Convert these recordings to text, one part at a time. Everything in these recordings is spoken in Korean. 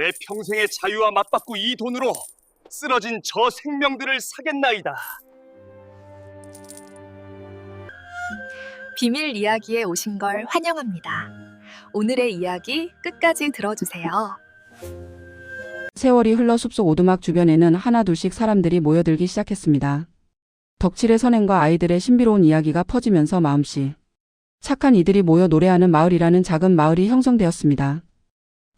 내 평생의 자유와 맞받고 이 돈으로 쓰러진 저 생명들을 사겠나이다. 비밀 이야기에 오신 걸 환영합니다. 오늘의 이야기 끝까지 들어주세요. 세월이 흘러 숲속 오두막 주변에는 하나둘씩 사람들이 모여들기 시작했습니다. 덕칠의 선행과 아이들의 신비로운 이야기가 퍼지면서 마음씨 착한 이들이 모여 노래하는 마을이라는 작은 마을이 형성되었습니다.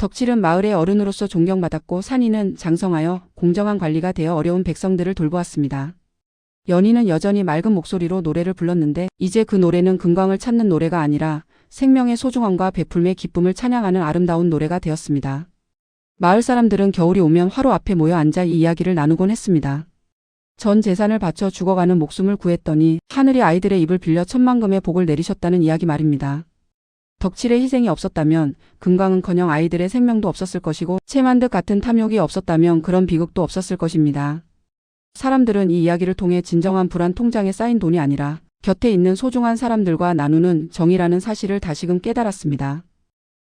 덕칠은 마을의 어른으로서 존경받았고 산이는 장성하여 공정한 관리가 되어 어려운 백성들을 돌보았습니다. 연희는 여전히 맑은 목소리로 노래를 불렀는데 이제 그 노래는 금광을 찾는 노래가 아니라 생명의 소중함과 베풀매 기쁨을 찬양하는 아름다운 노래가 되었습니다. 마을 사람들은 겨울이 오면 화로 앞에 모여 앉아 이 이야기를 나누곤 했습니다. 전 재산을 바쳐 죽어가는 목숨을 구했더니 하늘이 아이들의 입을 빌려 천만금의 복을 내리셨다는 이야기 말입니다. 덕칠의 희생이 없었다면 금광은커녕 아이들의 생명도 없었을 것이고 채만득 같은 탐욕이 없었다면 그런 비극도 없었을 것입니다. 사람들은 이 이야기를 통해 진정한 불안 통장에 쌓인 돈이 아니라 곁에 있는 소중한 사람들과 나누는 정이라는 사실을 다시금 깨달았습니다.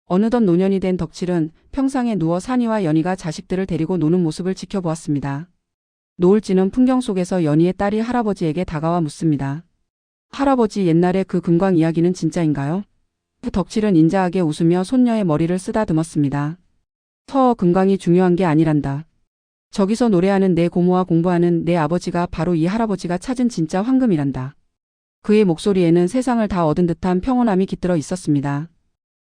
어느덧 노년이 된 덕칠은 평상에 누워 산이와 연희가 자식들을 데리고 노는 모습을 지켜보았습니다. 노을지는 풍경 속에서 연희의 딸이 할아버지에게 다가와 묻습니다. 할아버지 옛날에 그 금광 이야기는 진짜인가요? 덕칠은 인자하게 웃으며 손녀의 머리를 쓰다듬었습니다. 터 금광이 중요한 게 아니란다. 저기서 노래하는 내 고모와 공부하는 내 아버지가 바로 이 할아버지가 찾은 진짜 황금이란다. 그의 목소리에는 세상을 다 얻은 듯한 평온함이 깃들어 있었습니다.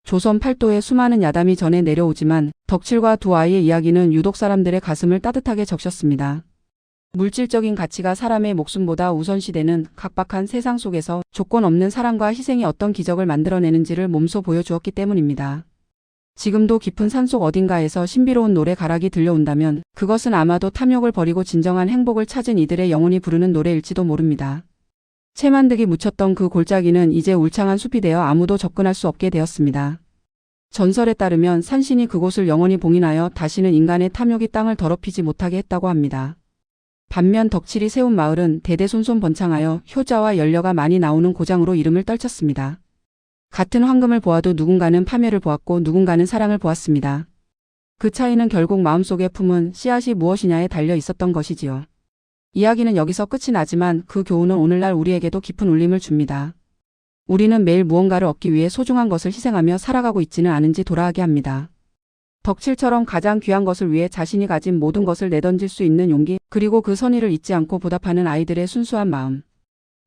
조선 팔도에 수많은 야담이 전해 내려오지만 덕칠과 두 아이의 이야기는 유독 사람들의 가슴을 따뜻하게 적셨습니다. 물질적인 가치가 사람의 목숨보다 우선시되는 각박한 세상 속에서 조건 없는 사랑과 희생이 어떤 기적을 만들어내는지를 몸소 보여주었기 때문입니다. 지금도 깊은 산속 어딘가에서 신비로운 노래 가락이 들려온다면 그것은 아마도 탐욕을 버리고 진정한 행복을 찾은 이들의 영혼이 부르는 노래일지도 모릅니다. 채 만득이 묻혔던 그 골짜기는 이제 울창한 숲이 되어 아무도 접근할 수 없게 되었습니다. 전설에 따르면 산신이 그곳을 영원히 봉인하여 다시는 인간의 탐욕이 땅을 더럽히지 못하게 했다고 합니다. 반면 덕칠이 세운 마을은 대대손손 번창하여 효자와 연려가 많이 나오는 고장으로 이름을 떨쳤습니다. 같은 황금을 보아도 누군가는 파멸을 보았고 누군가는 사랑을 보았습니다. 그 차이는 결국 마음속에 품은 씨앗이 무엇이냐에 달려 있었던 것이지요. 이야기는 여기서 끝이 나지만 그 교훈은 오늘날 우리에게도 깊은 울림을 줍니다. 우리는 매일 무언가를 얻기 위해 소중한 것을 희생하며 살아가고 있지는 않은지 돌아하게 합니다. 덕칠처럼 가장 귀한 것을 위해 자신이 가진 모든 것을 내던질 수 있는 용기, 그리고 그 선의를 잊지 않고 보답하는 아이들의 순수한 마음.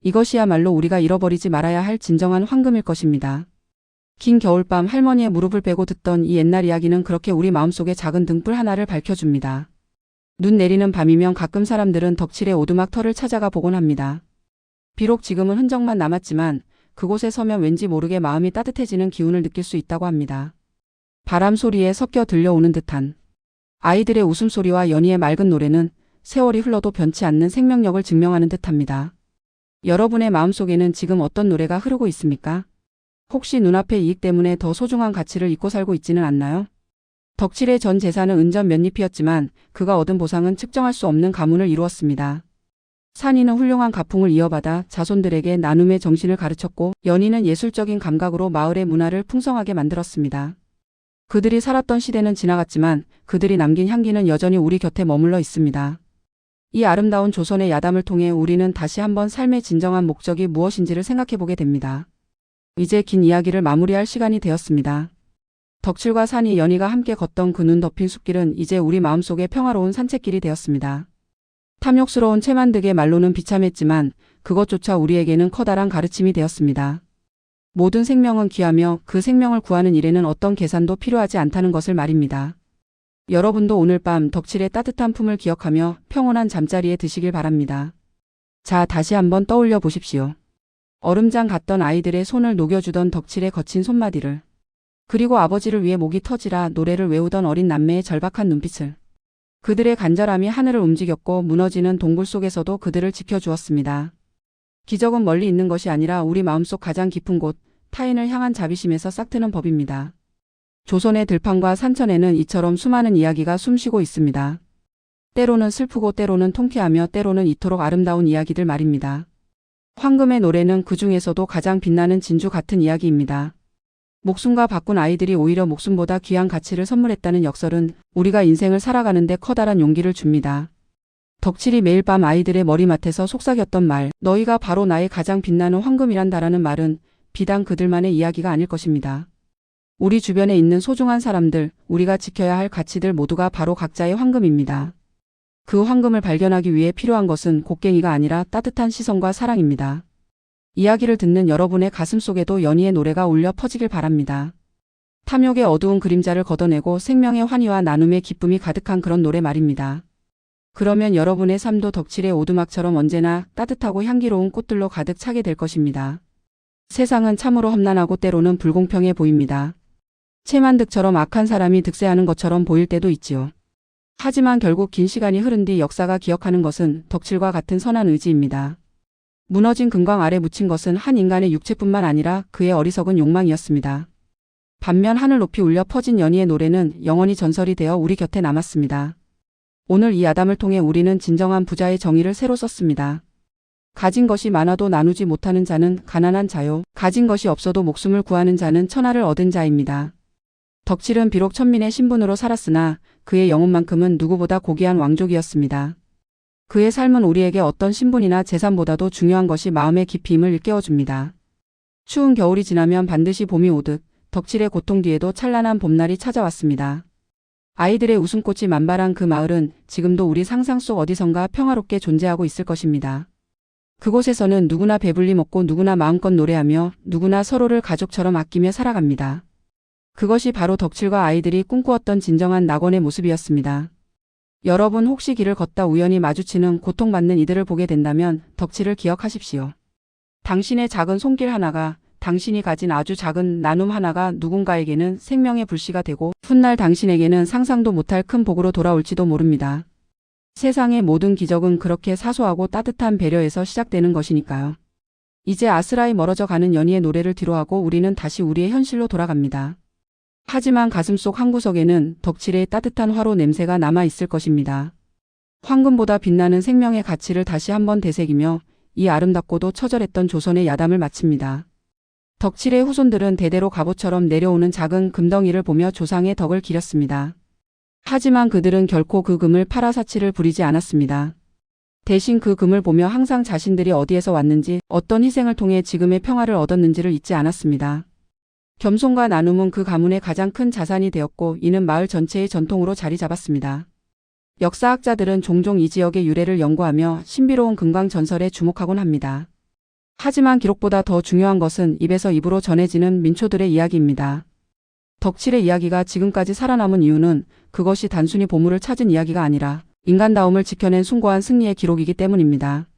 이것이야말로 우리가 잃어버리지 말아야 할 진정한 황금일 것입니다. 긴 겨울밤 할머니의 무릎을 베고 듣던 이 옛날 이야기는 그렇게 우리 마음속에 작은 등불 하나를 밝혀줍니다. 눈 내리는 밤이면 가끔 사람들은 덕칠의 오두막 터를 찾아가 보곤 합니다. 비록 지금은 흔적만 남았지만 그곳에 서면 왠지 모르게 마음이 따뜻해지는 기운을 느낄 수 있다고 합니다. 바람 소리에 섞여 들려오는 듯한 아이들의 웃음소리와 연희의 맑은 노래는 세월이 흘러도 변치 않는 생명력을 증명하는 듯합니다. 여러분의 마음속에는 지금 어떤 노래가 흐르고 있습니까? 혹시 눈앞의 이익 때문에 더 소중한 가치를 잊고 살고 있지는 않나요? 덕칠의 전 재산은 은전 몇 잎이었지만 그가 얻은 보상은 측정할 수 없는 가문을 이루었습니다. 산이는 훌륭한 가풍을 이어받아 자손들에게 나눔의 정신을 가르쳤고 연희는 예술적인 감각으로 마을의 문화를 풍성하게 만들었습니다. 그들이 살았던 시대는 지나갔지만 그들이 남긴 향기는 여전히 우리 곁에 머물러 있습니다. 이 아름다운 조선의 야담을 통해 우리는 다시 한번 삶의 진정한 목적이 무엇인지를 생각해 보게 됩니다. 이제 긴 이야기를 마무리할 시간이 되었습니다. 덕칠과 산이 연희가 함께 걷던 그 눈 덮인 숲길은 이제 우리 마음속에 평화로운 산책길이 되었습니다. 탐욕스러운 채만득의 말로는 비참했지만 그것조차 우리에게는 커다란 가르침이 되었습니다. 모든 생명은 귀하며 그 생명을 구하는 일에는 어떤 계산도 필요하지 않다는 것을 말입니다. 여러분도 오늘 밤 덕칠의 따뜻한 품을 기억하며 평온한 잠자리에 드시길 바랍니다. 자, 다시 한번 떠올려 보십시오. 얼음장 갔던 아이들의 손을 녹여주던 덕칠의 거친 손마디를 그리고 아버지를 위해 목이 터지라 노래를 외우던 어린 남매의 절박한 눈빛을 그들의 간절함이 하늘을 움직였고 무너지는 동굴 속에서도 그들을 지켜주었습니다. 기적은 멀리 있는 것이 아니라 우리 마음속 가장 깊은 곳, 타인을 향한 자비심에서 싹트는 법입니다. 조선의 들판과 산천에는 이처럼 수많은 이야기가 숨쉬고 있습니다. 때로는 슬프고 때로는 통쾌하며 때로는 이토록 아름다운 이야기들 말입니다. 황금의 노래는 그 중에서도 가장 빛나는 진주 같은 이야기입니다. 목숨과 바꾼 아이들이 오히려 목숨보다 귀한 가치를 선물했다는 역설은 우리가 인생을 살아가는데 커다란 용기를 줍니다. 덕칠이 매일 밤 아이들의 머리맡에서 속삭였던 말, 너희가 바로 나의 가장 빛나는 황금이란다라는 말은 비단 그들만의 이야기가 아닐 것입니다. 우리 주변에 있는 소중한 사람들, 우리가 지켜야 할 가치들 모두가 바로 각자의 황금입니다. 그 황금을 발견하기 위해 필요한 것은 곡괭이가 아니라 따뜻한 시선과 사랑입니다. 이야기를 듣는 여러분의 가슴 속에도 연희의 노래가 울려 퍼지길 바랍니다. 탐욕의 어두운 그림자를 걷어내고 생명의 환희와 나눔의 기쁨이 가득한 그런 노래 말입니다. 그러면 여러분의 삶도 덕칠의 오두막처럼 언제나 따뜻하고 향기로운 꽃들로 가득 차게 될 것입니다. 세상은 참으로 험난하고 때로는 불공평해 보입니다. 채만득처럼 악한 사람이 득세하는 것처럼 보일 때도 있지요. 하지만 결국 긴 시간이 흐른 뒤 역사가 기억하는 것은 덕칠과 같은 선한 의지입니다. 무너진 금광 아래 묻힌 것은 한 인간의 육체뿐만 아니라 그의 어리석은 욕망이었습니다. 반면 하늘 높이 울려 퍼진 연희의 노래는 영원히 전설이 되어 우리 곁에 남았습니다. 오늘 이 아담을 통해 우리는 진정한 부자의 정의를 새로 썼습니다. 가진 것이 많아도 나누지 못하는 자는 가난한 자요. 가진 것이 없어도 목숨을 구하는 자는 천하를 얻은 자입니다. 덕칠은 비록 천민의 신분으로 살았으나 그의 영혼만큼은 누구보다 고귀한 왕족이었습니다. 그의 삶은 우리에게 어떤 신분이나 재산보다도 중요한 것이 마음의 깊이임을 일깨워줍니다. 추운 겨울이 지나면 반드시 봄이 오듯 덕칠의 고통 뒤에도 찬란한 봄날이 찾아왔습니다. 아이들의 웃음꽃이 만발한 그 마을은 지금도 우리 상상 속 어디선가 평화롭게 존재하고 있을 것입니다. 그곳에서는 누구나 배불리 먹고 누구나 마음껏 노래하며 누구나 서로를 가족처럼 아끼며 살아갑니다. 그것이 바로 덕칠과 아이들이 꿈꾸었던 진정한 낙원의 모습이었습니다. 여러분 혹시 길을 걷다 우연히 마주치는 고통받는 이들을 보게 된다면 덕칠을 기억하십시오. 당신의 작은 손길 하나가 당신이 가진 아주 작은 나눔 하나가 누군가에게는 생명의 불씨가 되고 훗날 당신에게는 상상도 못할 큰 복으로 돌아올지도 모릅니다. 세상의 모든 기적은 그렇게 사소하고 따뜻한 배려에서 시작되는 것이니까요. 이제 아스라이 멀어져 가는 연희의 노래를 뒤로하고 우리는 다시 우리의 현실로 돌아갑니다. 하지만 가슴속 한구석에는 덕칠의 따뜻한 화로 냄새가 남아 있을 것입니다. 황금보다 빛나는 생명의 가치를 다시 한번 되새기며 이 아름답고도 처절했던 조선의 야담을 마칩니다. 덕칠의 후손들은 대대로 갑옷처럼 내려오는 작은 금덩이를 보며 조상의 덕을 기렸습니다. 하지만 그들은 결코 그 금을 팔아 사치를 부리지 않았습니다. 대신 그 금을 보며 항상 자신들이 어디에서 왔는지 어떤 희생을 통해 지금의 평화를 얻었는지를 잊지 않았습니다. 겸손과 나눔은 그 가문의 가장 큰 자산이 되었고 이는 마을 전체의 전통으로 자리 잡았습니다. 역사학자들은 종종 이 지역의 유래를 연구하며 신비로운 금광 전설에 주목하곤 합니다. 하지만 기록보다 더 중요한 것은 입에서 입으로 전해지는 민초들의 이야기입니다. 덕칠의 이야기가 지금까지 살아남은 이유는 그것이 단순히 보물을 찾은 이야기가 아니라 인간다움을 지켜낸 숭고한 승리의 기록이기 때문입니다.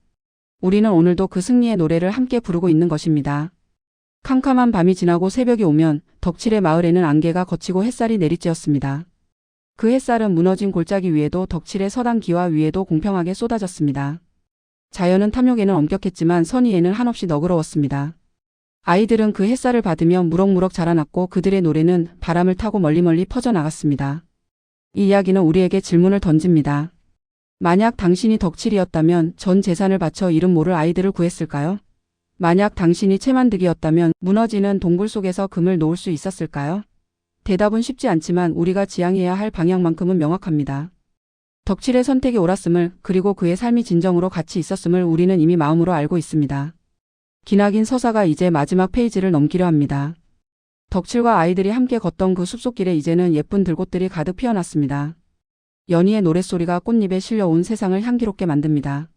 우리는 오늘도 그 승리의 노래를 함께 부르고 있는 것입니다. 캄캄한 밤이 지나고 새벽이 오면 덕칠의 마을에는 안개가 걷히고 햇살이 내리쬐었습니다. 그 햇살은 무너진 골짜기 위에도 덕칠의 서당 기와 위에도 공평하게 쏟아졌습니다. 자연은 탐욕에는 엄격했지만 선의에는 한없이 너그러웠습니다. 아이들은 그 햇살을 받으며 무럭무럭 자라났고 그들의 노래는 바람을 타고 멀리멀리 퍼져나갔습니다. 이 이야기는 우리에게 질문을 던집니다. 만약 당신이 덕칠이었다면 전 재산을 바쳐 이름 모를 아이들을 구했을까요? 만약 당신이 채만득이었다면 무너지는 동굴 속에서 금을 놓을 수 있었을까요? 대답은 쉽지 않지만 우리가 지향해야 할 방향만큼은 명확합니다. 덕칠의 선택이 옳았음을 그리고 그의 삶이 진정으로 가치 있었음을 우리는 이미 마음으로 알고 있습니다. 기나긴 서사가 이제 마지막 페이지를 넘기려 합니다. 덕칠과 아이들이 함께 걷던 그 숲속길에 이제는 예쁜 들꽃들이 가득 피어났습니다. 연희의 노랫소리가 꽃잎에 실려온 세상을 향기롭게 만듭니다.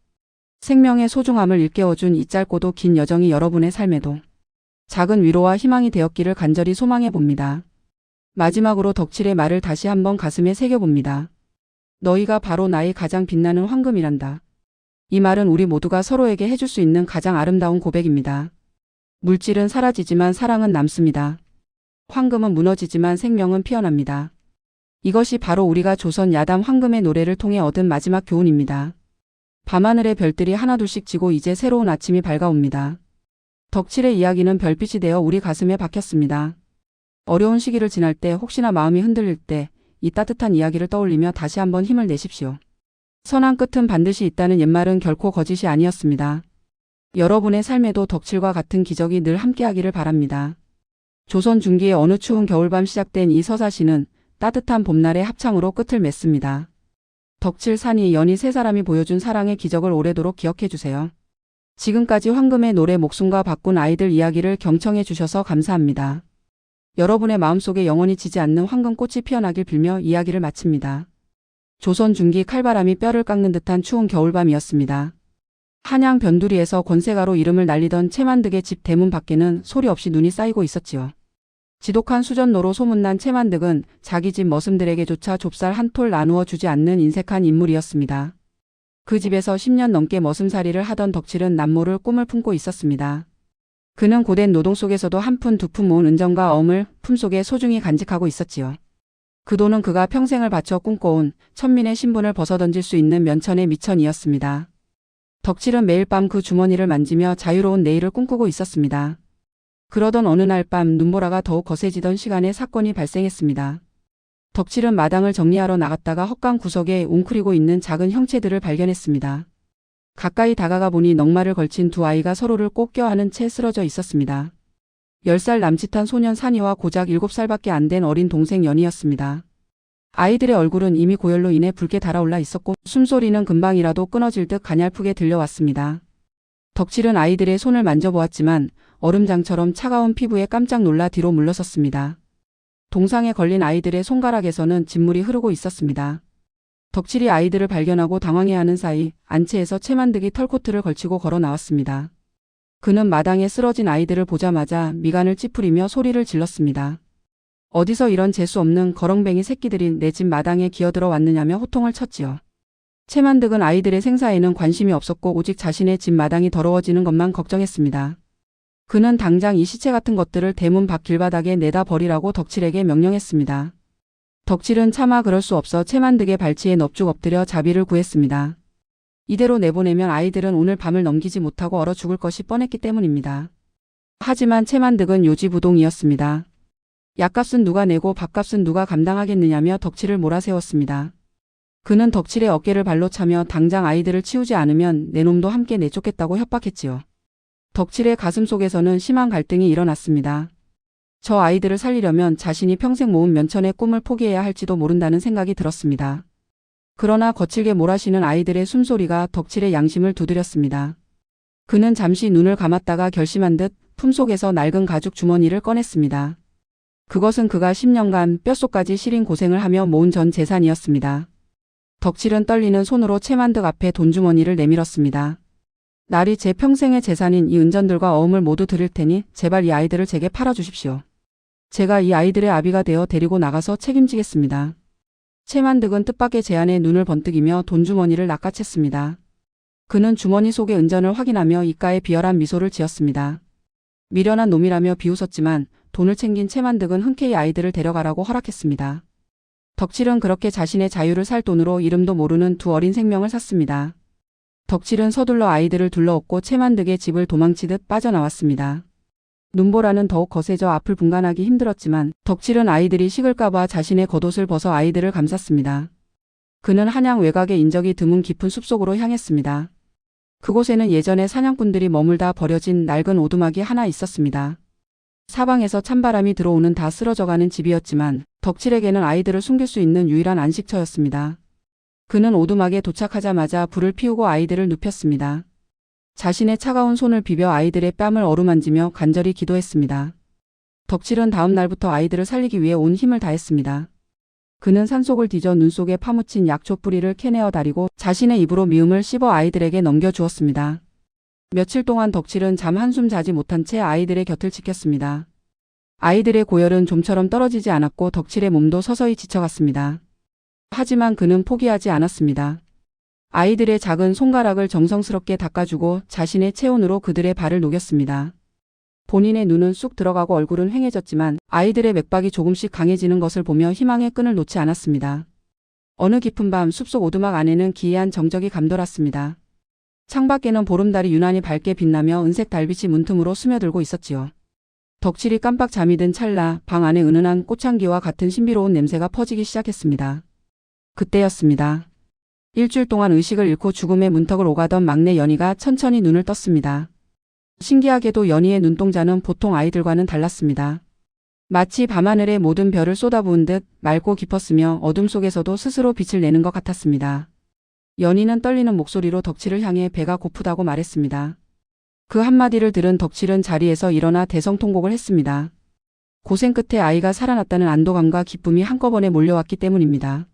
생명의 소중함을 일깨워준 이 짧고도 긴 여정이 여러분의 삶에도 작은 위로와 희망이 되었기를 간절히 소망해 봅니다. 마지막으로 덕칠의 말을 다시 한번 가슴에 새겨봅니다. 너희가 바로 나의 가장 빛나는 황금이란다. 이 말은 우리 모두가 서로에게 해줄 수 있는 가장 아름다운 고백입니다. 물질은 사라지지만 사랑은 남습니다. 황금은 무너지지만 생명은 피어납니다. 이것이 바로 우리가 조선 야담 황금의 노래를 통해 얻은 마지막 교훈입니다. 밤하늘의 별들이 하나둘씩 지고 이제 새로운 아침이 밝아옵니다. 덕칠의 이야기는 별빛이 되어 우리 가슴에 박혔습니다. 어려운 시기를 지날 때 혹시나 마음이 흔들릴 때 이 따뜻한 이야기를 떠올리며 다시 한번 힘을 내십시오. 선한 끝은 반드시 있다는 옛말은 결코 거짓이 아니었습니다. 여러분의 삶에도 덕칠과 같은 기적이 늘 함께하기를 바랍니다. 조선 중기의 어느 추운 겨울밤 시작된 이 서사시는 따뜻한 봄날의 합창으로 끝을 맺습니다. 덕칠 산이 연희 세 사람이 보여준 사랑의 기적을 오래도록 기억해 주세요. 지금까지 황금의 노래 목숨과 바꾼 아이들 이야기를 경청해 주셔서 감사합니다. 여러분의 마음속에 영원히 지지 않는 황금꽃이 피어나길 빌며 이야기를 마칩니다. 조선 중기 칼바람이 뼈를 깎는 듯한 추운 겨울밤이었습니다. 한양 변두리에서 권세가로 이름을 날리던 채만득의 집 대문 밖에는 소리 없이 눈이 쌓이고 있었지요. 지독한 수전노로 소문난 채만득은 자기 집 머슴들에게조차 좁쌀 한 톨 나누어 주지 않는 인색한 인물이었습니다. 그 집에서 10년 넘게 머슴살이를 하던 덕칠은 남모를 꿈을 품고 있었습니다. 그는 고된 노동 속에서도 한 푼 두푼 모은 은정과 어음을 품속에 소중히 간직하고 있었지요. 그 돈은 그가 평생을 바쳐 꿈꿔온 천민의 신분을 벗어던질 수 있는 면천의 미천이었습니다. 덕칠은 매일 밤 그 주머니를 만지며 자유로운 내일을 꿈꾸고 있었습니다. 그러던 어느 날 밤 눈보라가 더욱 거세지던 시간에 사건이 발생했습니다. 덕칠은 마당을 정리하러 나갔다가 헛강 구석에 웅크리고 있는 작은 형체들을 발견했습니다. 가까이 다가가 보니 넉마를 걸친 두 아이가 서로를 꼭 껴안은 채 쓰러져 있었습니다. 10살 남짓한 소년 산이와 고작 7살밖에 안 된 어린 동생 연이었습니다. 아이들의 얼굴은 이미 고열로 인해 붉게 달아올라 있었고 숨소리는 금방이라도 끊어질 듯 가냘프게 들려왔습니다. 덕칠은 아이들의 손을 만져보았지만 얼음장처럼 차가운 피부에 깜짝 놀라 뒤로 물러섰습니다. 동상에 걸린 아이들의 손가락에서는 진물이 흐르고 있었습니다. 덕칠이 아이들을 발견하고 당황해하는 사이 안채에서 채만득이 털코트를 걸치고 걸어 나왔습니다. 그는 마당에 쓰러진 아이들을 보자마자 미간을 찌푸리며 소리를 질렀습니다. 어디서 이런 재수 없는 거렁뱅이 새끼들이 내 집 마당에 기어들어 왔느냐며 호통을 쳤지요. 채만득은 아이들의 생사에는 관심이 없었고 오직 자신의 집 마당이 더러워지는 것만 걱정했습니다. 그는 당장 이 시체 같은 것들을 대문 밖 길바닥에 내다 버리라고 덕칠에게 명령했습니다. 덕칠은 차마 그럴 수 없어 채만득의 발치에 넙죽 엎드려 자비를 구했습니다. 이대로 내보내면 아이들은 오늘 밤을 넘기지 못하고 얼어 죽을 것이 뻔했기 때문입니다. 하지만 채만득은 요지부동이었습니다. 약값은 누가 내고 밥값은 누가 감당하겠느냐며 덕칠을 몰아세웠습니다. 그는 덕칠의 어깨를 발로 차며 당장 아이들을 치우지 않으면 내 놈도 함께 내쫓겠다고 협박했지요. 덕칠의 가슴 속에서는 심한 갈등이 일어났습니다. 저 아이들을 살리려면 자신이 평생 모은 면천의 꿈을 포기해야 할지도 모른다는 생각이 들었습니다. 그러나 거칠게 몰아쉬는 아이들의 숨소리가 덕칠의 양심을 두드렸습니다. 그는 잠시 눈을 감았다가 결심한 듯 품속에서 낡은 가죽 주머니를 꺼냈습니다. 그것은 그가 10년간 뼛속까지 시린 고생을 하며 모은 전 재산이었습니다. 덕칠은 떨리는 손으로 채만득 앞에 돈주머니를 내밀었습니다. 날이 제 평생의 재산인 이 은전들과 어음을 모두 드릴 테니 제발 이 아이들을 제게 팔아주십시오. 제가 이 아이들의 아비가 되어 데리고 나가서 책임지겠습니다. 채만득은 뜻밖의 제안에 눈을 번뜩이며 돈주머니를 낚아챘습니다. 그는 주머니 속의 은전을 확인하며 입가에 비열한 미소를 지었습니다. 미련한 놈이라며 비웃었지만 돈을 챙긴 채만득은 흔쾌히 아이들을 데려가라고 허락했습니다. 덕칠은 그렇게 자신의 자유를 살 돈으로 이름도 모르는 두 어린 생명을 샀습니다. 덕칠은 서둘러 아이들을 둘러엎고 채만득의 집을 도망치듯 빠져나왔습니다. 눈보라는 더욱 거세져 앞을 분간하기 힘들었지만 덕칠은 아이들이 식을까봐 자신의 겉옷을 벗어 아이들을 감쌌습니다. 그는 한양 외곽의 인적이 드문 깊은 숲속으로 향했습니다. 그곳에는 예전에 사냥꾼들이 머물다 버려진 낡은 오두막이 하나 있었습니다. 사방에서 찬바람이 들어오는 다 쓰러져가는 집이었지만 덕칠에게는 아이들을 숨길 수 있는 유일한 안식처였습니다. 그는 오두막에 도착하자마자 불을 피우고 아이들을 눕혔습니다. 자신의 차가운 손을 비벼 아이들의 뺨을 어루만지며 간절히 기도했습니다. 덕칠은 다음 날부터 아이들을 살리기 위해 온 힘을 다했습니다. 그는 산속을 뒤져 눈 속에 파묻힌 약초 뿌리를 캐내어 다리고 자신의 입으로 미음을 씹어 아이들에게 넘겨주었습니다. 며칠 동안 덕칠은 잠 한숨 자지 못한 채 아이들의 곁을 지켰습니다. 아이들의 고열은 좀처럼 떨어지지 않았고 덕칠의 몸도 서서히 지쳐갔습니다. 하지만 그는 포기하지 않았습니다. 아이들의 작은 손가락을 정성스럽게 닦아주고 자신의 체온으로 그들의 발을 녹였습니다. 본인의 눈은 쑥 들어가고 얼굴은 휑해졌지만 아이들의 맥박이 조금씩 강해지는 것을 보며 희망의 끈을 놓지 않았습니다. 어느 깊은 밤 숲속 오두막 안에는 기이한 정적이 감돌았습니다. 창밖에는 보름달이 유난히 밝게 빛나며 은색 달빛이 문틈으로 스며들고 있었지요. 덕칠이 깜빡 잠이 든 찰나 방 안에 은은한 꽃향기와 같은 신비로운 냄새가 퍼지기 시작했습니다. 그때였습니다. 일주일 동안 의식을 잃고 죽음의 문턱을 오가던 막내 연희가 천천히 눈을 떴습니다. 신기하게도 연희의 눈동자는 보통 아이들과는 달랐습니다. 마치 밤하늘에 모든 별을 쏟아부은 듯 맑고 깊었으며 어둠 속에서도 스스로 빛을 내는 것 같았습니다. 연희는 떨리는 목소리로 덕칠을 향해 배가 고프다고 말했습니다. 그 한마디를 들은 덕칠은 자리에서 일어나 대성통곡을 했습니다. 고생 끝에 아이가 살아났다는 안도감과 기쁨이 한꺼번에 몰려왔기 때문입니다.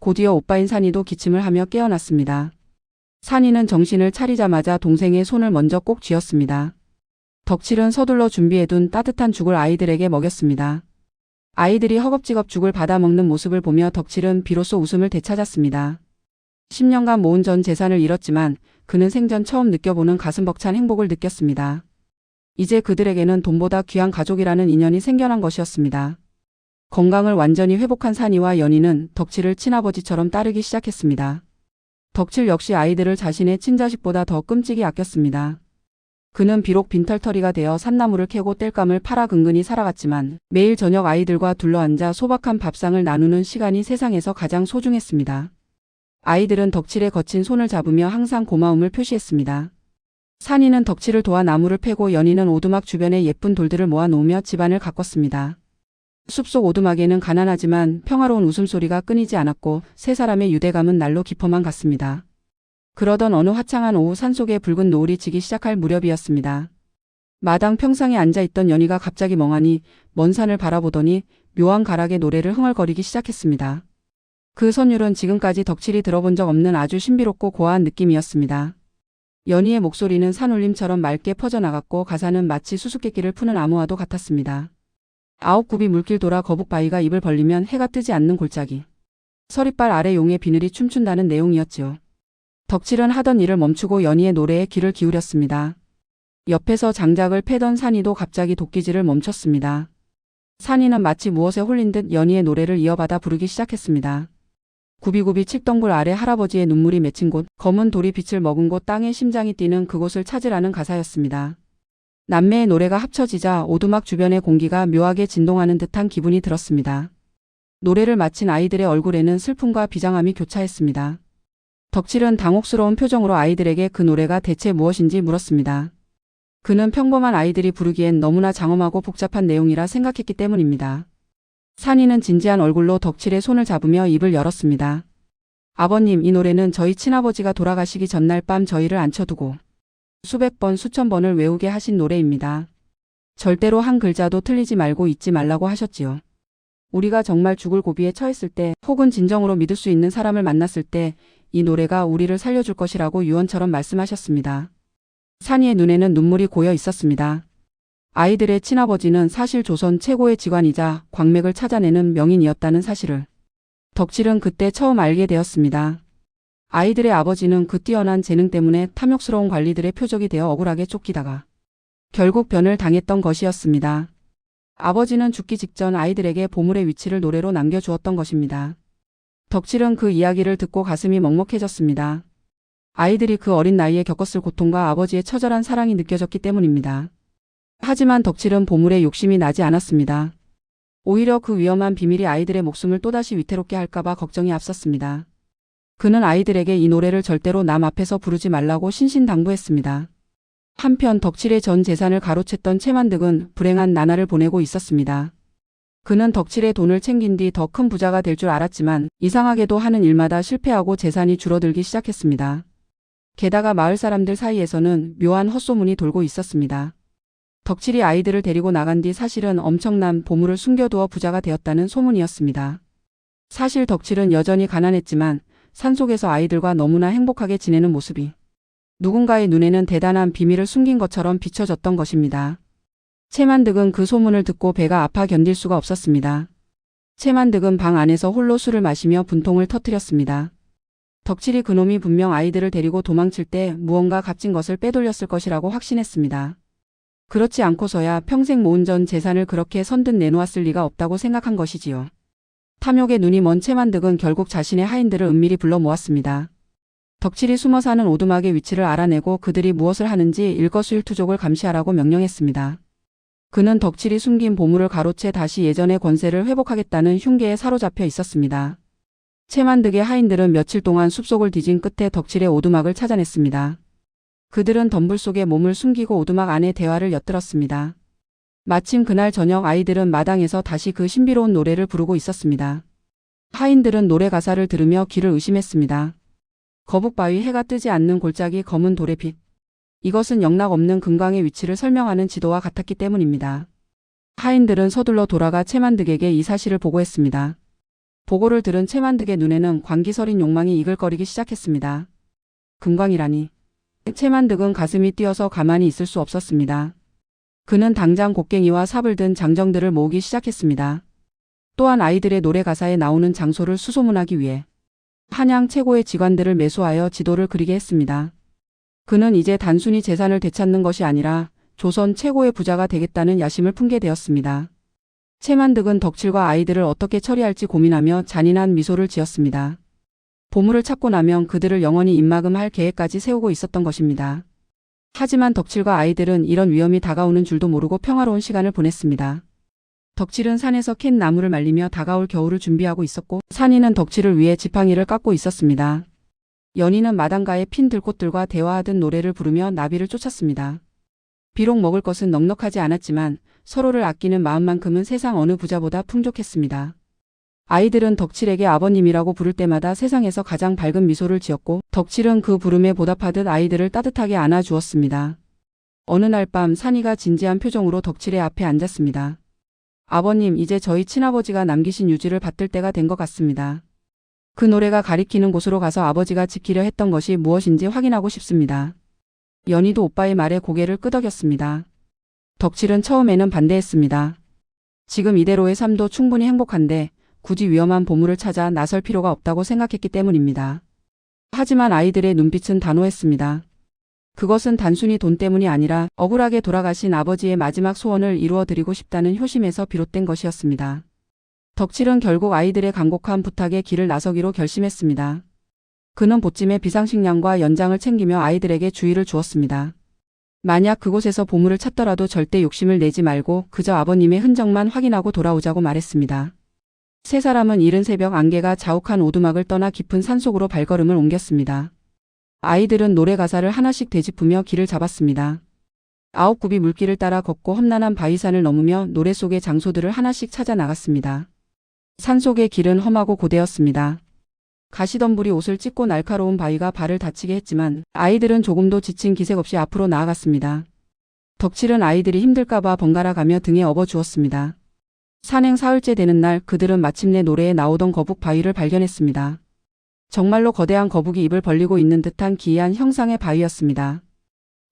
곧이어 오빠인 산이도 기침을 하며 깨어났습니다. 산이는 정신을 차리자마자 동생의 손을 먼저 꼭 쥐었습니다. 덕칠은 서둘러 준비해둔 따뜻한 죽을 아이들에게 먹였습니다. 아이들이 허겁지겁 죽을 받아 먹는 모습을 보며 덕칠은 비로소 웃음을 되찾았습니다. 10년간 모은 전 재산을 잃었지만 그는 생전 처음 느껴보는 가슴 벅찬 행복을 느꼈습니다. 이제 그들에게는 돈보다 귀한 가족이라는 인연이 생겨난 것이었습니다. 건강을 완전히 회복한 산이와 연희는 덕칠을 친아버지처럼 따르기 시작했습니다. 덕칠 역시 아이들을 자신의 친자식보다 더 끔찍이 아꼈습니다. 그는 비록 빈털터리가 되어 산나무를 캐고 땔감을 팔아 근근히 살아갔지만 매일 저녁 아이들과 둘러앉아 소박한 밥상을 나누는 시간이 세상에서 가장 소중했습니다. 아이들은 덕칠의 거친 손을 잡으며 항상 고마움을 표시했습니다. 산이는 덕칠을 도와 나무를 패고 연희는 오두막 주변에 예쁜 돌들을 모아 놓으며 집안을 가꿨습니다. 숲속 오두막에는 가난하지만 평화로운 웃음소리가 끊이지 않았고 세 사람의 유대감은 날로 깊어만 갔습니다. 그러던 어느 화창한 오후 산속에 붉은 노을이 지기 시작할 무렵이었습니다. 마당 평상에 앉아있던 연희가 갑자기 멍하니 먼 산을 바라보더니 묘한 가락의 노래를 흥얼거리기 시작했습니다. 그 선율은 지금까지 덕칠이 들어본 적 없는 아주 신비롭고 고아한 느낌이었습니다. 연희의 목소리는 산울림처럼 맑게 퍼져나갔고 가사는 마치 수수께끼를 푸는 암호와도 같았습니다. 아홉 굽이 물길 돌아 거북바위가 입을 벌리면 해가 뜨지 않는 골짜기. 서리빨 아래 용의 비늘이 춤춘다는 내용이었지요. 덕칠은 하던 일을 멈추고 연희의 노래에 귀를 기울였습니다. 옆에서 장작을 패던 산이도 갑자기 도끼질을 멈췄습니다. 산이는 마치 무엇에 홀린 듯 연희의 노래를 이어받아 부르기 시작했습니다. 구비구비 칡덩굴 아래 할아버지의 눈물이 맺힌 곳, 검은 돌이 빛을 머금 곳 땅에 심장이 뛰는 그곳을 찾으라는 가사였습니다. 남매의 노래가 합쳐지자 오두막 주변의 공기가 묘하게 진동하는 듯한 기분이 들었습니다. 노래를 마친 아이들의 얼굴에는 슬픔과 비장함이 교차했습니다. 덕칠은 당혹스러운 표정으로 아이들에게 그 노래가 대체 무엇인지 물었습니다. 그는 평범한 아이들이 부르기엔 너무나 장엄하고 복잡한 내용이라 생각했기 때문입니다. 산이는 진지한 얼굴로 덕칠의 손을 잡으며 입을 열었습니다. 아버님, 이 노래는 저희 친아버지가 돌아가시기 전날 밤 저희를 앉혀두고 수백 번, 수천 번을 외우게 하신 노래입니다. 절대로 한 글자도 틀리지 말고 잊지 말라고 하셨지요. 우리가 정말 죽을 고비에 처했을 때, 혹은 진정으로 믿을 수 있는 사람을 만났을 때, 이 노래가 우리를 살려줄 것이라고 유언처럼 말씀하셨습니다. 산이의 눈에는 눈물이 고여 있었습니다. 아이들의 친아버지는 사실 조선 최고의 직관이자 광맥을 찾아내는 명인이었다는 사실을 덕칠은 그때 처음 알게 되었습니다. 아이들의 아버지는 그 뛰어난 재능 때문에 탐욕스러운 관리들의 표적이 되어 억울하게 쫓기다가 결국 변을 당했던 것이었습니다. 아버지는 죽기 직전 아이들에게 보물의 위치를 노래로 남겨주었던 것입니다. 덕칠은 그 이야기를 듣고 가슴이 먹먹해졌습니다. 아이들이 그 어린 나이에 겪었을 고통과 아버지의 처절한 사랑이 느껴졌기 때문입니다. 하지만 덕칠은 보물에 욕심이 나지 않았습니다. 오히려 그 위험한 비밀이 아이들의 목숨을 또다시 위태롭게 할까봐 걱정이 앞섰습니다. 그는 아이들에게 이 노래를 절대로 남 앞에서 부르지 말라고 신신당부했습니다. 한편 덕칠의 전 재산을 가로챘던 채만득은 불행한 나날을 보내고 있었습니다. 그는 덕칠의 돈을 챙긴 뒤 더 큰 부자가 될 줄 알았지만 이상하게도 하는 일마다 실패하고 재산이 줄어들기 시작했습니다. 게다가 마을 사람들 사이에서는 묘한 헛소문이 돌고 있었습니다. 덕칠이 아이들을 데리고 나간 뒤 사실은 엄청난 보물을 숨겨두어 부자가 되었다는 소문이었습니다. 사실 덕칠은 여전히 가난했지만 산속에서 아이들과 너무나 행복하게 지내는 모습이 누군가의 눈에는 대단한 비밀을 숨긴 것처럼 비춰졌던 것입니다. 채만득은 그 소문을 듣고 배가 아파 견딜 수가 없었습니다. 채만득은 방 안에서 홀로 술을 마시며 분통을 터뜨렸습니다. 덕칠이 그놈이 분명 아이들을 데리고 도망칠 때 무언가 값진 것을 빼돌렸을 것이라고 확신했습니다. 그렇지 않고서야 평생 모은 전 재산을 그렇게 선뜻 내놓았을 리가 없다고 생각한 것이지요. 탐욕의 눈이 먼 채만득은 결국 자신의 하인들을 은밀히 불러 모았습니다. 덕칠이 숨어 사는 오두막의 위치를 알아내고 그들이 무엇을 하는지 일거수일투족을 감시하라고 명령했습니다. 그는 덕칠이 숨긴 보물을 가로채 다시 예전의 권세를 회복하겠다는 흉계에 사로잡혀 있었습니다. 채만득의 하인들은 며칠 동안 숲속을 뒤진 끝에 덕칠의 오두막을 찾아냈습니다. 그들은 덤불 속에 몸을 숨기고 오두막 안에 대화를 엿들었습니다. 마침 그날 저녁 아이들은 마당에서 다시 그 신비로운 노래를 부르고 있었습니다. 하인들은 노래 가사를 들으며 귀를 의심했습니다. 거북바위 해가 뜨지 않는 골짜기 검은 돌의 빛. 이것은 영락 없는 금광의 위치를 설명하는 지도와 같았기 때문입니다. 하인들은 서둘러 돌아가 채만득에게 이 사실을 보고했습니다. 보고를 들은 채만득의 눈에는 광기 서린 욕망이 이글거리기 시작했습니다. 금광이라니. 채만 득은 가슴이 뛰어서 가만히 있을 수 없었습니다. 그는 당장 곡괭이와 삽을 든 장정들을 모으기 시작했습니다. 또한 아이들의 노래 가사에 나오는 장소를 수소문하기 위해 한양 최고의 직관들을 매수하여 지도를 그리게 했습니다. 그는 이제 단순히 재산을 되찾는 것이 아니라 조선 최고의 부자가 되겠다는 야심을 품게 되었습니다. 채만득은 덕칠과 아이들을 어떻게 처리할지 고민하며 잔인한 미소를 지었습니다. 보물을 찾고 나면 그들을 영원히 입막음할 계획까지 세우고 있었던 것입니다. 하지만 덕칠과 아이들은 이런 위험이 다가오는 줄도 모르고 평화로운 시간을 보냈습니다. 덕칠은 산에서 캔 나무를 말리며 다가올 겨울을 준비하고 있었고 산이는 덕칠을 위해 지팡이를 깎고 있었습니다. 연희는 마당가에 핀 들꽃들과 대화하듯 노래를 부르며 나비를 쫓았습니다. 비록 먹을 것은 넉넉하지 않았지만 서로를 아끼는 마음만큼은 세상 어느 부자보다 풍족했습니다. 아이들은 덕칠에게 아버님이라고 부를 때마다 세상에서 가장 밝은 미소를 지었고 덕칠은 그 부름에 보답하듯 아이들을 따뜻하게 안아주었습니다. 어느 날 밤 산이가 진지한 표정으로 덕칠의 앞에 앉았습니다. 아버님, 이제 저희 친아버지가 남기신 유지를 받들 때가 된 것 같습니다. 그 노래가 가리키는 곳으로 가서 아버지가 지키려 했던 것이 무엇인지 확인하고 싶습니다. 연희도 오빠의 말에 고개를 끄덕였습니다. 덕칠은 처음에는 반대했습니다. 지금 이대로의 삶도 충분히 행복한데 굳이 위험한 보물을 찾아 나설 필요가 없다고 생각했기 때문입니다. 하지만 아이들의 눈빛은 단호했습니다. 그것은 단순히 돈 때문이 아니라 억울하게 돌아가신 아버지의 마지막 소원을 이루어 드리고 싶다는 효심에서 비롯된 것이었습니다. 덕칠은 결국 아이들의 간곡한 부탁에 길을 나서기로 결심했습니다. 그는 보찜에 비상식량과 연장을 챙기며 아이들에게 주의를 주었습니다. 만약 그곳에서 보물을 찾더라도 절대 욕심을 내지 말고 그저 아버님의 흔적만 확인하고 돌아오자고 말했습니다. 세 사람은 이른 새벽 안개가 자욱한 오두막을 떠나 깊은 산속으로 발걸음을 옮겼습니다. 아이들은 노래 가사를 하나씩 되짚으며 길을 잡았습니다. 아홉 굽이 물길을 따라 걷고 험난한 바위산을 넘으며 노래 속의 장소들을 하나씩 찾아 나갔습니다. 산속의 길은 험하고 고되었습니다. 가시덤불이 옷을 찢고 날카로운 바위가 발을 다치게 했지만 아이들은 조금도 지친 기색 없이 앞으로 나아갔습니다. 덕칠은 아이들이 힘들까봐 번갈아 가며 등에 업어 주었습니다. 산행 사흘째 되는 날 그들은 마침내 노래에 나오던 거북 바위를 발견했습니다. 정말로 거대한 거북이 입을 벌리고 있는 듯한 기이한 형상의 바위였습니다.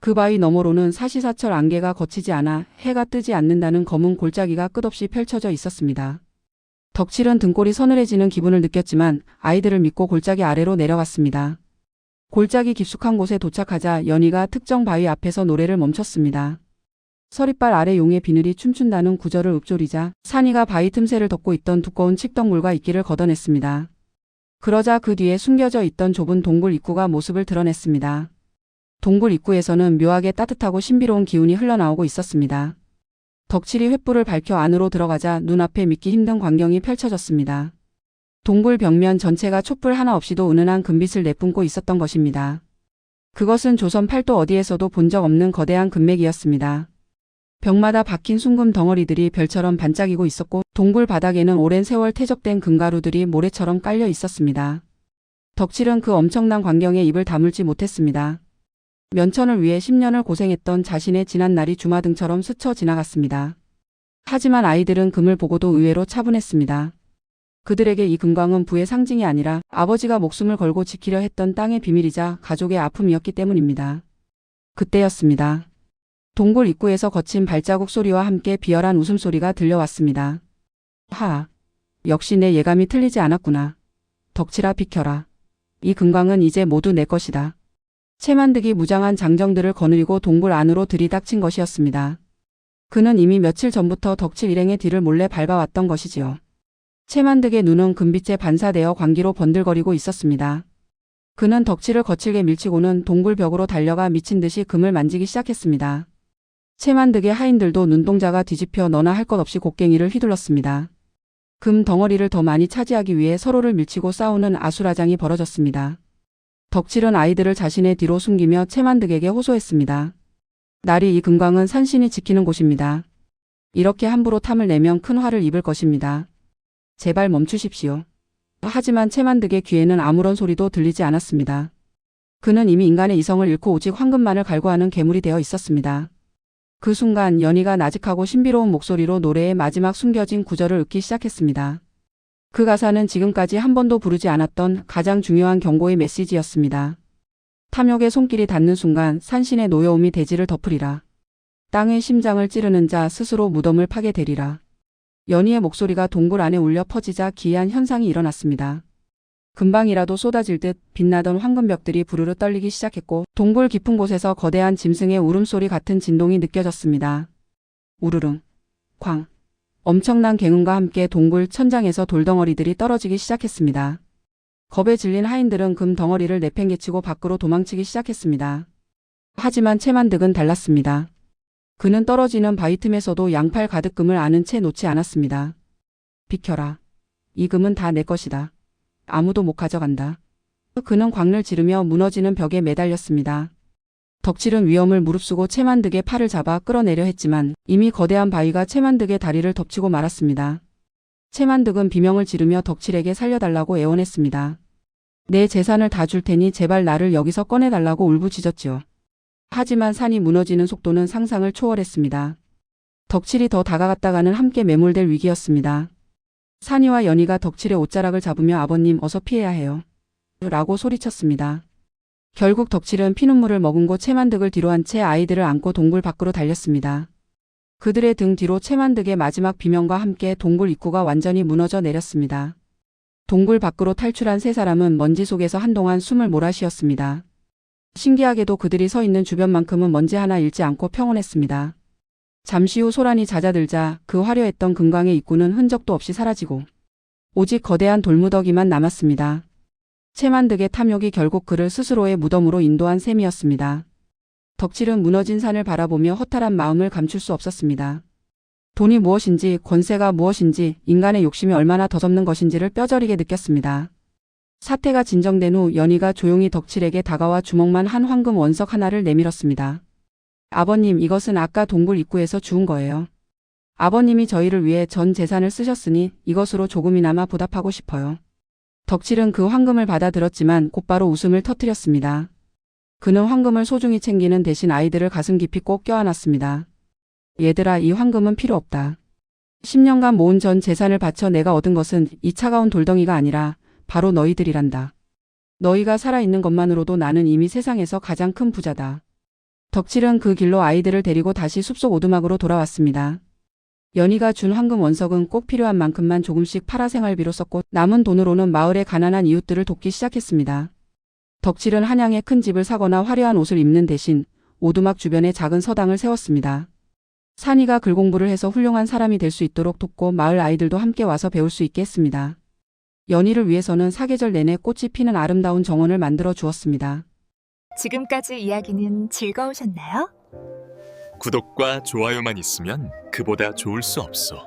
그 바위 너머로는 사시사철 안개가 거치지 않아 해가 뜨지 않는다는 검은 골짜기가 끝없이 펼쳐져 있었습니다. 덕칠은 등골이 서늘해지는 기분을 느꼈지만 아이들을 믿고 골짜기 아래로 내려갔습니다. 골짜기 깊숙한 곳에 도착하자 연희가 특정 바위 앞에서 노래를 멈췄습니다. 서리빨 아래 용의 비늘이 춤춘다는 구절을 읊조리자 산이가 바위 틈새를 덮고 있던 두꺼운 칡덩굴과 이끼를 걷어냈습니다. 그러자 그 뒤에 숨겨져 있던 좁은 동굴 입구가 모습을 드러냈습니다. 동굴 입구에서는 묘하게 따뜻하고 신비로운 기운이 흘러나오고 있었습니다. 덕칠이 횃불을 밝혀 안으로 들어가자 눈앞에 믿기 힘든 광경이 펼쳐졌습니다. 동굴 벽면 전체가 촛불 하나 없이도 은은한 금빛을 내뿜고 있었던 것입니다. 그것은 조선 팔도 어디에서도 본 적 없는 거대한 금맥이었습니다. 벽마다 박힌 숭금 덩어리들이 별처럼 반짝이고 있었고 동굴 바닥에는 오랜 세월 퇴적된 금가루들이 모래처럼 깔려 있었습니다. 덕칠은 그 엄청난 광경에 입을 다물지 못했습니다. 면천을 위해 10년을 고생했던 자신의 지난 날이 주마등처럼 스쳐 지나갔습니다. 하지만 아이들은 금을 보고도 의외로 차분했습니다. 그들에게 이 금광은 부의 상징이 아니라 아버지가 목숨을 걸고 지키려 했던 땅의 비밀이자 가족의 아픔이었기 때문입니다. 그때였습니다. 동굴 입구에서 거친 발자국 소리와 함께 비열한 웃음소리가 들려왔습니다. 하, 역시 내 예감이 틀리지 않았구나. 덕칠아 비켜라. 이 금광은 이제 모두 내 것이다. 채만득이 무장한 장정들을 거느리고 동굴 안으로 들이닥친 것이었습니다. 그는 이미 며칠 전부터 덕칠 일행의 뒤를 몰래 밟아왔던 것이지요. 채만득의 눈은 금빛에 반사되어 광기로 번들거리고 있었습니다. 그는 덕칠을 거칠게 밀치고는 동굴 벽으로 달려가 미친 듯이 금을 만지기 시작했습니다. 채만득의 하인들도 눈동자가 뒤집혀 너나 할 것 없이 곡괭이를 휘둘렀습니다. 금 덩어리를 더 많이 차지하기 위해 서로를 밀치고 싸우는 아수라장이 벌어졌습니다. 덕칠은 아이들을 자신의 뒤로 숨기며 채만득에게 호소했습니다. 날이 이 금광은 산신이 지키는 곳입니다. 이렇게 함부로 탐을 내면 큰 화를 입을 것입니다. 제발 멈추십시오. 하지만 채만득의 귀에는 아무런 소리도 들리지 않았습니다. 그는 이미 인간의 이성을 잃고 오직 황금만을 갈구하는 괴물이 되어 있었습니다. 그 순간 연희가 나직하고 신비로운 목소리로 노래의 마지막 숨겨진 구절을 읊기 시작했습니다. 그 가사는 지금까지 한 번도 부르지 않았던 가장 중요한 경고의 메시지였습니다. 탐욕의 손길이 닿는 순간 산신의 노여움이 대지를 덮으리라. 땅의 심장을 찌르는 자 스스로 무덤을 파게 되리라. 연희의 목소리가 동굴 안에 울려 퍼지자 기이한 현상이 일어났습니다. 금방이라도 쏟아질 듯 빛나던 황금벽들이 부르르 떨리기 시작했고 동굴 깊은 곳에서 거대한 짐승의 울음소리 같은 진동이 느껴졌습니다. 우르릉, 쾅. 엄청난 갱음과 함께 동굴 천장에서 돌덩어리들이 떨어지기 시작했습니다. 겁에 질린 하인들은 금 덩어리를 내팽개치고 밖으로 도망치기 시작했습니다. 하지만 채만득은 달랐습니다. 그는 떨어지는 바위 틈에서도 양팔 가득 금을 아는 채 놓지 않았습니다. 비켜라. 이 금은 다 내 것이다. 아무도 못 가져간다. 그는 광을 지르며 무너지는 벽에 매달렸습니다. 덕칠은 위험을 무릅쓰고 채만득의 팔을 잡아 끌어내려 했지만 이미 거대한 바위가 채만득의 다리를 덮치고 말았습니다. 채만득은 비명을 지르며 덕칠에게 살려달라고 애원했습니다. 내 재산을 다 줄 테니 제발 나를 여기서 꺼내달라고 울부짖었지요. 하지만 산이 무너지는 속도는 상상을 초월했습니다. 덕칠이 더 다가갔다가는 함께 매몰될 위기였습니다. 산이와 연희가 덕칠의 옷자락을 잡으며 아버님 어서 피해야 해요. 라고 소리쳤습니다. 결국 덕칠은 피눈물을 머금고 채만득을 뒤로 한 채 아이들을 안고 동굴 밖으로 달렸습니다. 그들의 등 뒤로 채만득의 마지막 비명과 함께 동굴 입구가 완전히 무너져 내렸습니다. 동굴 밖으로 탈출한 세 사람은 먼지 속에서 한동안 숨을 몰아쉬었습니다. 신기하게도 그들이 서 있는 주변만큼은 먼지 하나 잃지 않고 평온했습니다. 잠시 후 소란이 잦아들자 그 화려했던 금광의 입구는 흔적도 없이 사라지고 오직 거대한 돌무더기만 남았습니다. 채만득의 탐욕이 결국 그를 스스로의 무덤으로 인도한 셈이었습니다. 덕칠은 무너진 산을 바라보며 허탈한 마음을 감출 수 없었습니다. 돈이 무엇인지 권세가 무엇인지 인간의 욕심이 얼마나 더접는 것인지를 뼈저리게 느꼈습니다. 사태가 진정된 후 연희가 조용히 덕칠에게 다가와 주먹만 한 황금 원석 하나를 내밀었습니다. 아버님 이것은 아까 동굴 입구에서 주운 거예요. 아버님이 저희를 위해 전 재산을 쓰셨으니 이것으로 조금이나마 보답하고 싶어요. 덕칠은 그 황금을 받아들었지만 곧바로 웃음을 터뜨렸습니다. 그는 황금을 소중히 챙기는 대신 아이들을 가슴 깊이 꼭 껴안았습니다. 얘들아 이 황금은 필요 없다. 10년간 모은 전 재산을 바쳐 내가 얻은 것은 이 차가운 돌덩이가 아니라 바로 너희들이란다. 너희가 살아있는 것만으로도 나는 이미 세상에서 가장 큰 부자다. 덕칠은 그 길로 아이들을 데리고 다시 숲속 오두막으로 돌아왔습니다. 연희가 준 황금 원석은 꼭 필요한 만큼만 조금씩 팔아 생활비로 썼고 남은 돈으로는 마을의 가난한 이웃들을 돕기 시작했습니다. 덕칠은 한양에 큰 집을 사거나 화려한 옷을 입는 대신 오두막 주변에 작은 서당을 세웠습니다. 산이가 글 공부를 해서 훌륭한 사람이 될 수 있도록 돕고 마을 아이들도 함께 와서 배울 수 있게 했습니다. 연희를 위해서는 사계절 내내 꽃이 피는 아름다운 정원을 만들어 주었습니다. 지금까지 이야기는 즐거우셨나요? 구독과 좋아요만 있으면 그보다 좋을 수 없어.